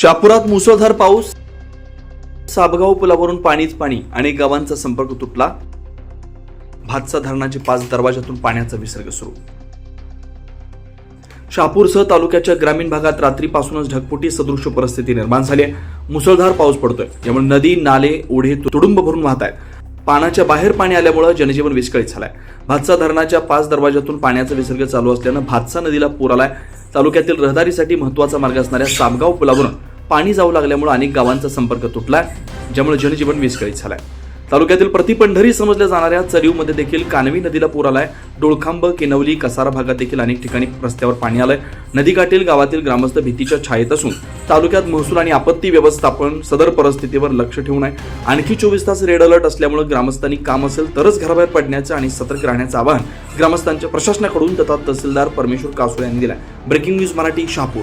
शापुरात मुसळधार पाऊस. साबगाव पुलावरून पाणीच पाणी अनेक गावांचा संपर्क तुटला. भातसा धरणाचे पाच दरवाजातून पाण्याचा विसर्ग सुरू. शहापूरसह तालुक्याच्या ग्रामीण भागात रात्रीपासूनच ढगफुटी सदृश परिस्थिती निर्माण झाली आहे. मुसळधार पाऊस पडतोय. यामुळे नदी नाले ओढे तुडुंब भरून वाहत आहेत. पाण्याच्या बाहेर पाणी आल्यामुळे जनजीवन विस्कळीत झालंय. भातसा धरणाच्या पाच दरवाजातून पाण्याचा विसर्ग चालू असल्यानं भातसा नदीला पूर आलाय. तालुक्यातील रहदारीसाठी महत्त्वाचा मार्ग असणाऱ्या साबगाव पुलावरून पाणी जाऊ लागल्यामुळे अनेक गावांचा संपर्क तुटलाय ज्यामुळे जनजीवन विस्कळीत झालाय. तालुक्यातील प्रतिपंढरी समजल्या जाणाऱ्या चरीवमध्ये देखील कानवी नदीला पूर आलाय. डोळखांब केनवली कसारा भागात देखील अनेक ठिकाणी रस्त्यावर पाणी आलंय. नदीकाठील गावातील ग्रामस्थ भीतीच्या छायेत असून तालुक्यात महसूल आणि आपत्ती व्यवस्थापन सदर परिस्थितीवर लक्ष ठेवून आहे. आणखी चोवीस तास रेड अलर्ट असल्यामुळे ग्रामस्थांनी काम असेल तरच घराबाहेर पडण्याचं आणि सतर्क राहण्याचं आवाहन ग्रामस्थांच्या प्रशासनाकडून तथा तहसीलदार परमेश्वर कासोळे यांनी दिलं breaking news Marathi Shahapur.